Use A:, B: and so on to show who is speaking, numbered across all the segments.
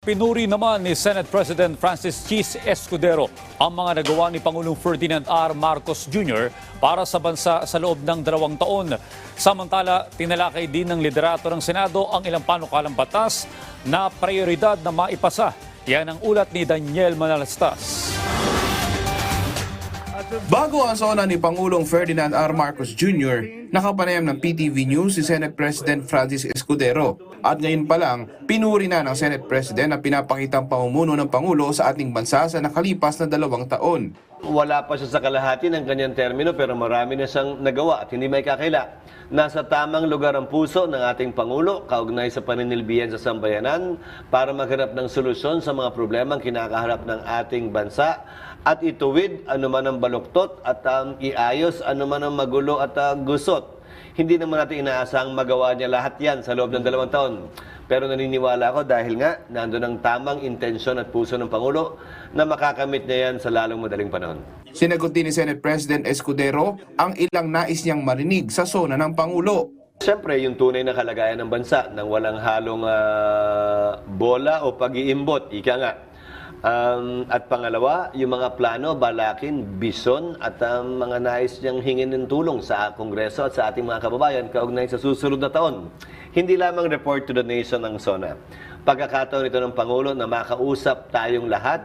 A: Pinuri naman ni Senate President Francis Cheese Escudero ang mga nagawa ni Pangulong Ferdinand R. Marcos Jr. para sa bansa sa loob ng dalawang taon. Samantala, tinalakay din ng liderato ng Senado ang ilang panukalang batas na prioridad na maipasa. Yan ang ulat ni Daniel Manalastas.
B: Bago ang sona ni Pangulong Ferdinand R. Marcos Jr., nakapanayam ng PTV News si Senate President Francis Escudero. At ngayon pa lang, pinuri na ng Senate President ang pinapakitang pamumuno ng Pangulo sa ating bansa sa nakalipas na dalawang taon.
C: Wala pa siya sa kalahati ng kanyang termino pero marami na siyang nagawa at hindi may kakila. Nasa tamang lugar ang puso ng ating Pangulo kaugnay sa paninilbihan sa sambayanan para maghanap ng solusyon sa mga problemang kinakaharap ng ating bansa at ituwid anuman ang baluktot at um, iayos anuman ang magulo at uh, gusot. Hindi naman natin inaasang magawa niya lahat yan sa loob ng dalawang taon. Pero naniniwala ako dahil nga nandun ang tamang intensyon at puso ng Pangulo na makakamit niya yan sa lalong madaling panahon.
B: Sinagot din ni Senate President Escudero ang ilang nais niyang marinig sa sona ng Pangulo.
C: Siyempre, yung tunay na kalagayan ng bansa nang walang halong ah, bola o pag-iimbot, ika nga. Um, at pangalawa, yung mga plano, balakin, bison at ang mga nais niyang hingin ng tulong sa Kongreso at sa ating mga kababayan kaugnay sa susunod na taon. Hindi lamang report to the nation ang SONA. Pagkakataon ito ng Pangulo na makausap tayong lahat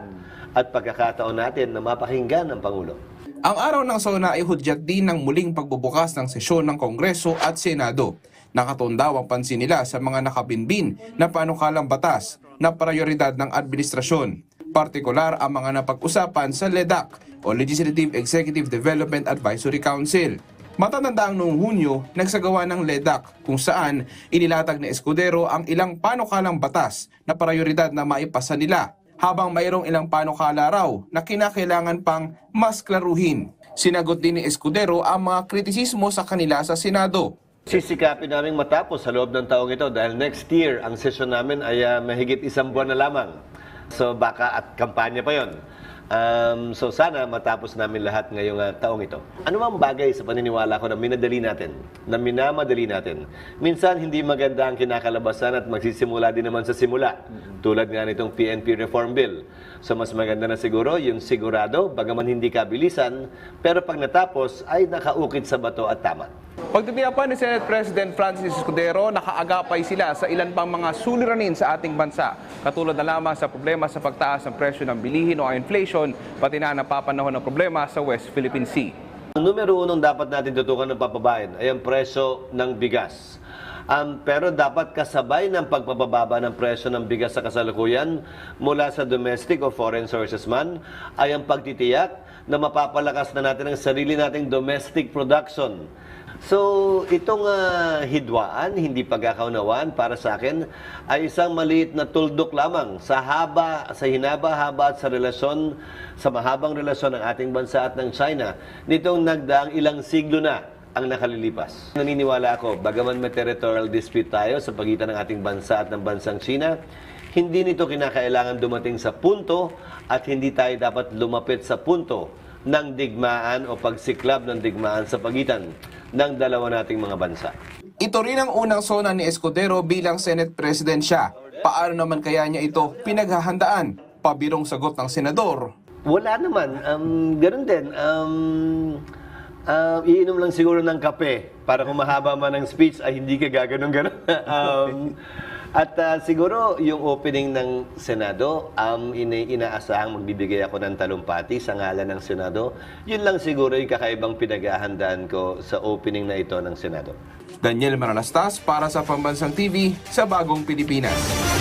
C: at pagkakataon natin na mapakinggan ang Pangulo.
B: Ang araw ng sona ay hudyat din ng muling pagbubukas ng sesyon ng Kongreso at Senado. Nakatundaw ang pansin nila sa mga nakabinbin na panukalang batas na prioridad ng administrasyon. Partikular ang mga napag-usapan sa LEDAC o Legislative Executive Development Advisory Council. Matatanda ang noong Hunyo, nagsagawa ng LEDAC kung saan inilatag ni Escudero ang ilang panukalang batas na prioridad na maipasa nila habang mayroong ilang panukala raw na kinakailangan pang mas klaruhin. Sinagot din ni Escudero ang mga kritisismo sa kanila sa Senado.
C: Sisikapin namin matapos sa loob ng taong ito dahil next year ang session namin ay ah, mahigit isang buwan na lamang. So baka at kampanya pa yon. Um, so sana matapos namin lahat ngayong ah, taong ito. Ano mang bagay sa paniniwala ko na minadali natin, na minamadali natin. Minsan hindi maganda ang kinakalabasan at magsisimula din naman sa simula. Tulad nga nitong PNP Reform Bill. So mas maganda na siguro yung sigurado, bagaman hindi kabilisan, pero pag natapos ay nakaukit sa bato at tama.
D: Pagtitiyapan ni Senate President Francis Escudero, nakaagapay sila sa ilan pang mga suliranin sa ating bansa. Katulad na lamang sa problema sa pagtaas ng presyo ng bilihin o inflation, pati na napapanahon ng problema sa West Philippine Sea.
C: Ang numero unong dapat natin tutukan ng papabayan ay ang presyo ng bigas. Um, pero dapat kasabay ng pagpapababa ng presyo ng bigas sa kasalukuyan mula sa domestic o foreign sources man ay ang pagtitiyak na mapapalakas na natin ang sarili nating domestic production. So, itong ah, hidwaan, hindi pagkakaunawaan para sa akin, ay isang maliit na tuldok lamang sa haba, sa hinaba-haba at sa relasyon, sa mahabang relasyon ng ating bansa at ng China nitong nagdaang ilang siglo na ang nakalilipas. Naniniwala ako, bagaman may territorial dispute tayo sa pagitan ng ating bansa at ng bansang China, hindi nito kinakailangan dumating sa punto at hindi tayo dapat lumapit sa punto ng digmaan o pagsiklab ng digmaan sa pagitan ng dalawa nating mga bansa.
B: Ito rin ang unang sona ni Escudero bilang Senate President siya. Paano naman kaya niya ito pinaghahandaan? Pabirong sagot ng senador.
C: Wala naman. Um, ganun din. Um, um, iinom lang siguro ng kape para kung mahaba man ang speech ay hindi ka gaganon ganon. um, at ah, siguro yung opening ng Senado, um, ina inaasahang magbibigay ako ng talumpati sa ngalan ng Senado. Yun lang siguro yung kakaibang pinaghahandaan ko sa opening na ito ng Senado.
B: Daniel Manalastas para sa Pambansang TV sa Bagong Pilipinas.